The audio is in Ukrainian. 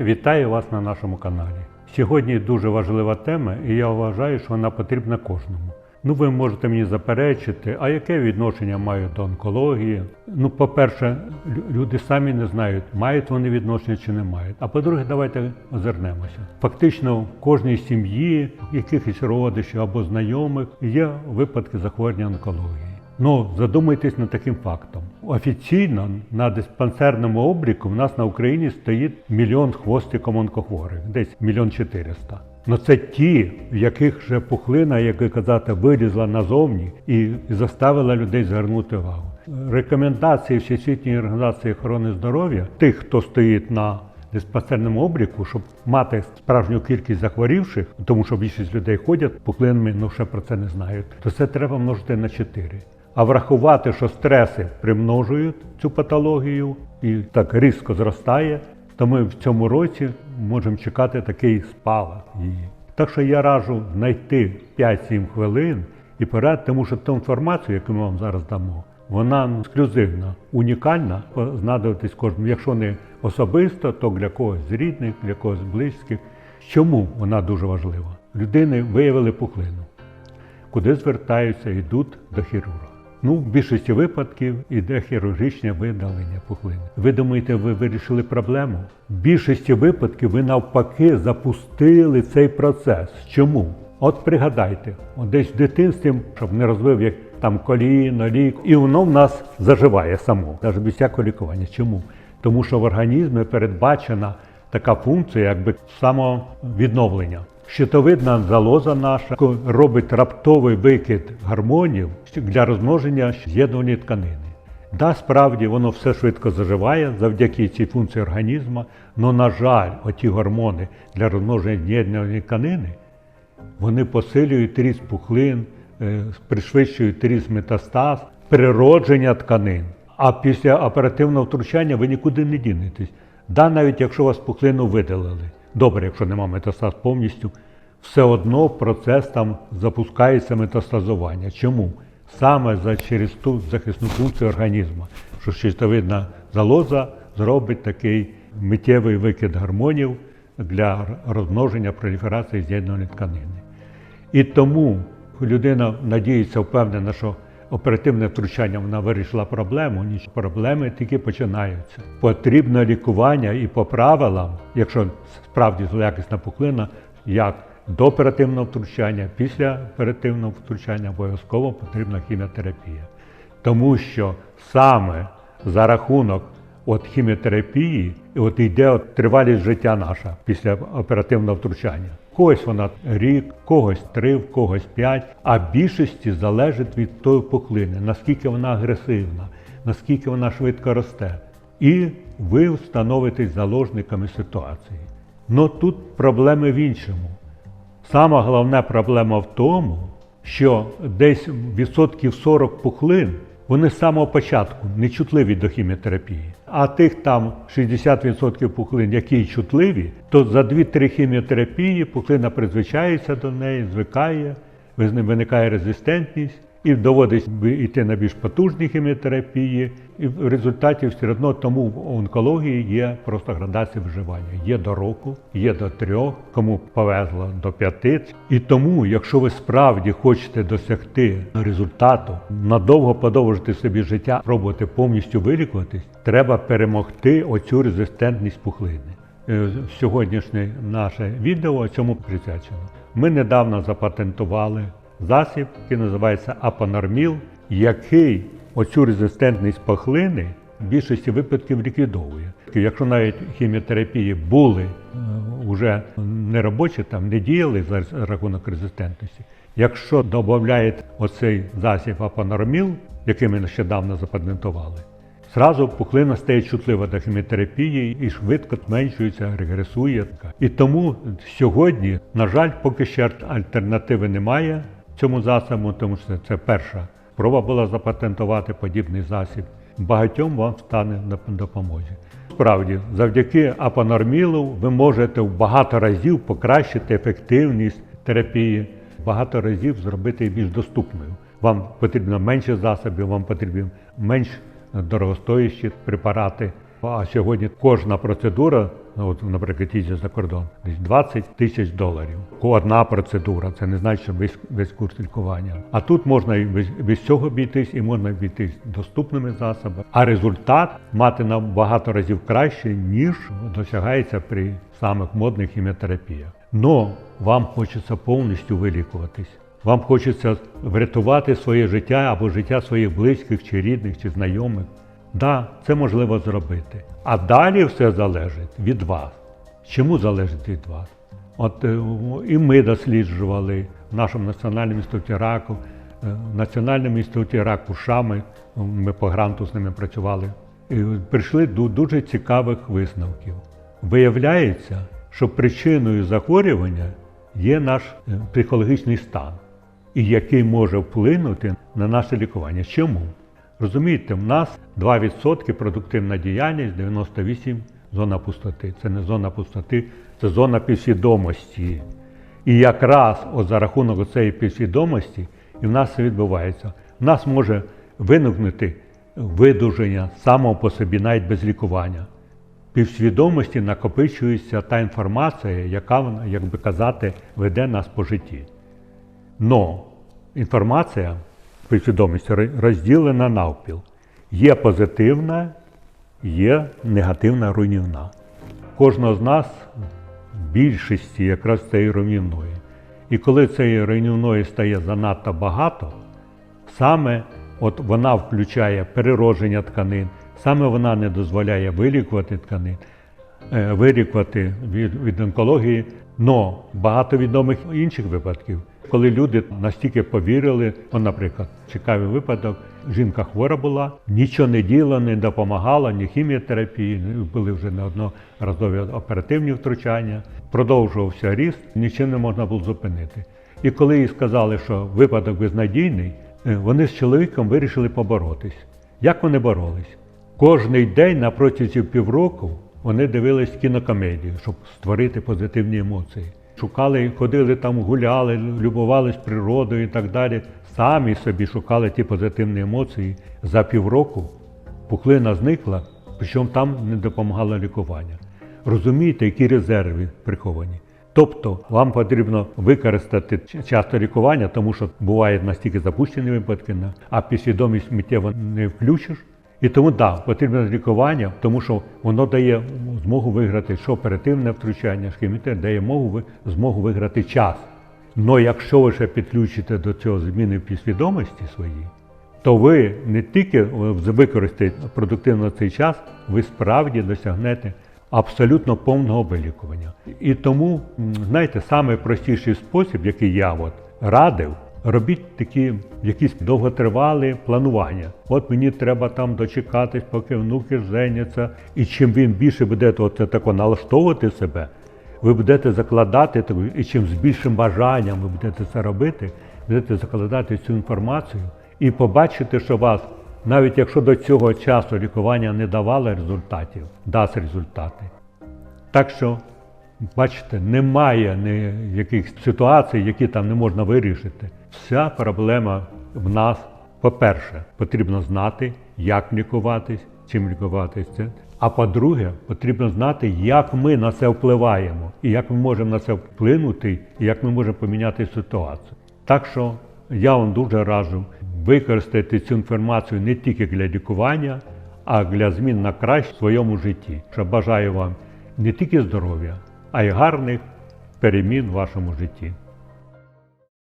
Вітаю вас на нашому каналі. Сьогодні дуже важлива тема, і я вважаю, що вона потрібна кожному. Ну, ви можете мені заперечити, а яке відношення мають до онкології? Ну, по-перше, люди самі не знають, мають вони відношення чи не мають. А по-друге, давайте озирнемося. Фактично, в кожній сім'ї, якихось родичів або знайомих є випадки захворювання онкології. Ну, задумайтесь над таким фактом. Офіційно на диспансерному обліку в нас на Україні стоїть мільйон хвостиком онкохворих, десь мільйон чотириста. Ну це ті, в яких вже пухлина, як ви казати, вилізла назовні і заставила людей звернути увагу. Рекомендації Всесвітньої організації охорони здоров'я тих, хто стоїть на диспансерному обліку, щоб мати справжню кількість захворівших, тому що більшість людей ходять пухлинами, ну ще про це не знають, то це треба множити на 4. А врахувати, що стреси примножують цю патологію і так різко зростає, то ми в цьому році можемо чекати такий спалах її. Так що я раджу знайти 5-7 хвилин і поряд, тому що ту інформацію, яку ми вам зараз дамо, вона ексклюзивна, унікальна, знадобитись кожному. Якщо не особисто, то для когось з рідних, для когось з близьких. Чому вона дуже важлива? Людини виявили пухлину. Куди звертаються, йдуть до хірурга. Ну, в більшості випадків іде хірургічне видалення пухлини. Ви думаєте, ви вирішили проблему? В більшості випадків ви навпаки запустили цей процес. Чому? От пригадайте, от десь в дитинстві, щоб не розвив як там коліно, лік, і воно в нас заживає само, навіть без всякого лікування. Чому? Тому що в організмі передбачена така функція, якби самовідновлення. Щитовидна залоза наша робить раптовий викид гормонів для розмноження з'єднуваної тканини. Да, справді воно все швидко заживає завдяки цій функції організму, але, на жаль, оті гормони для розмноження з'єднуваної тканини вони посилюють ріст пухлин, е, пришвидшують ріст метастаз, природження тканин. А після оперативного втручання ви нікуди не дінетесь. Да, навіть якщо вас пухлину видалили. Добре, якщо нема метастаз повністю, все одно процес там запускається метастазування. Чому? Саме за, через ту захисну функцію організму, що щитовидна залоза зробить такий миттєвий викид гормонів для розмноження проліферації з'єднаної тканини. І тому людина надіється, впевнена, що оперативне втручання вона вирішила проблему, ніч проблеми тільки починаються. Потрібно лікування і по правилам, якщо справді злоякісна пухлина, як до оперативного втручання, після оперативного втручання обов'язково потрібна хіміотерапія. Тому що саме за рахунок от хіміотерапії от йде от тривалість життя наша після оперативного втручання. Когось вона рік, когось три, в когось п'ять, а більшості залежить від тої пухлини, наскільки вона агресивна, наскільки вона швидко росте. І ви становитесь заложниками ситуації. Но тут проблеми в іншому. Сама головна проблема в тому, що десь відсотків 40 пухлин вони з самого початку не чутливі до хіміотерапії. А тих там 60% пухлин, які чутливі, то за 2-3 хіміотерапії пухлина призвичається до неї, звикає, виникає резистентність. І доводить йти на більш потужні хіміотерапії, і в результаті все одно тому в онкології є просто градація виживання. Є до року, є до трьох, кому повезло до п'яти. І тому, якщо ви справді хочете досягти результату, надовго подовжити собі життя, пробувати повністю вилікуватись, треба перемогти оцю резистентність пухлини. Е, Сьогоднішнє наше відео цьому присвячено. Ми недавно запатентували засіб, який називається апонорміл, який оцю резистентність пухлини в більшості випадків ліквідовує. Якщо навіть хіміотерапії були вже неробочі, там не діяли за рахунок резистентності. Якщо додають оцей засіб апонорміл, який ми нещодавно запатентували, Зразу пухлина стає чутлива до хіміотерапії і швидко зменшується, регресує. І тому сьогодні, на жаль, поки ще альтернативи немає цьому засобу, тому що це перша спроба була запатентувати подібний засіб. Багатьом вам стане на допомозі. Справді, завдяки апонормілу ви можете в багато разів покращити ефективність терапії, багато разів зробити її більш доступною. Вам потрібно менше засобів, вам потрібні менш дорогостоящі препарати. А сьогодні кожна процедура, ну, от, наприклад, їздять за кордон, десь 20 тисяч доларів. Одна процедура, це не значить, що весь, весь курс лікування. А тут можна і без, без цього обійтись, і можна обійтись доступними засобами. А результат мати набагато разів краще, ніж досягається при самих модних хіміотерапіях. Но вам хочеться повністю вилікуватись. Вам хочеться врятувати своє життя або життя своїх близьких, чи рідних, чи знайомих. Да, це можливо зробити. А далі все залежить від вас. Чому залежить від вас? От е, і ми досліджували в нашому національному інституті раку, е, в Національному інституті раку Шами, ми по гранту з ними працювали, і прийшли до дуже цікавих висновків. Виявляється, що причиною захворювання є наш е, психологічний стан, і який може вплинути на наше лікування. Чому? Розумієте, в нас 2% продуктивна діяльність, 98% зона пустоти. Це не зона пустоти, це зона підсвідомості. І якраз от за рахунок цієї підсвідомості і в нас це відбувається. В нас може виникнути видуження самого по собі, навіть без лікування. Півсвідомості накопичується та інформація, яка, як би казати, веде нас по житті. Но інформація підсвідомості ро- розділена навпіл. Є позитивна, є негативна руйнівна. Кожного з нас в більшості якраз цієї руйнівної. І коли цієї руйнівної стає занадто багато, саме от вона включає переродження тканин, саме вона не дозволяє вилікувати тканин, е, вилікувати від, від онкології. Но багато відомих інших випадків, коли люди настільки повірили, от, наприклад, цікавий випадок, жінка хвора була, нічого не діла, не допомагала, ні хіміотерапії, були вже неодноразові оперативні втручання, продовжувався ріст, нічим не можна було зупинити. І коли їй сказали, що випадок безнадійний, е, вони з чоловіком вирішили поборотись. Як вони боролись? Кожний день на протязі півроку вони дивились кінокомедію, щоб створити позитивні емоції. Шукали, ходили там, гуляли, любувались природою і так далі. Самі собі шукали ті позитивні емоції. За півроку пухлина зникла, причому там не допомагало лікування. Розумієте, які резерви приховані. Тобто вам потрібно використати часто лікування, тому що бувають настільки запущені випадки, а підсвідомість миттєво не включиш. І тому так, да, потрібне лікування, тому що воно дає змогу виграти що оперативне втручання, шкімітер дає змогу, змогу виграти час. Но якщо ви ще підключите до цього зміни в підсвідомості своїй, то ви не тільки е, використаєте продуктивно цей час, ви справді досягнете абсолютно повного вилікування. І тому, знаєте, найпростіший спосіб, який я от радив, робіть такі якісь довготривалі планування. От мені треба там дочекатись, поки внуки женяться. І чим він більше будете оце тако налаштовувати себе, ви будете закладати і чим з більшим бажанням ви будете це робити, будете закладати цю інформацію і побачите, що вас, навіть якщо до цього часу лікування не давало результатів, дасть результати. Так що, бачите, немає ніяких ситуацій, які там не можна вирішити. Вся проблема в нас, по-перше, потрібно знати, як лікуватись, чим лікуватись. А по-друге, потрібно знати, як ми на це впливаємо, і як ми можемо на це вплинути, і як ми можемо поміняти ситуацію. Так що я вам дуже раджу використати цю інформацію не тільки для лікування, а для змін на краще в своєму житті. Що бажаю вам не тільки здоров'я, а й гарних перемін в вашому житті.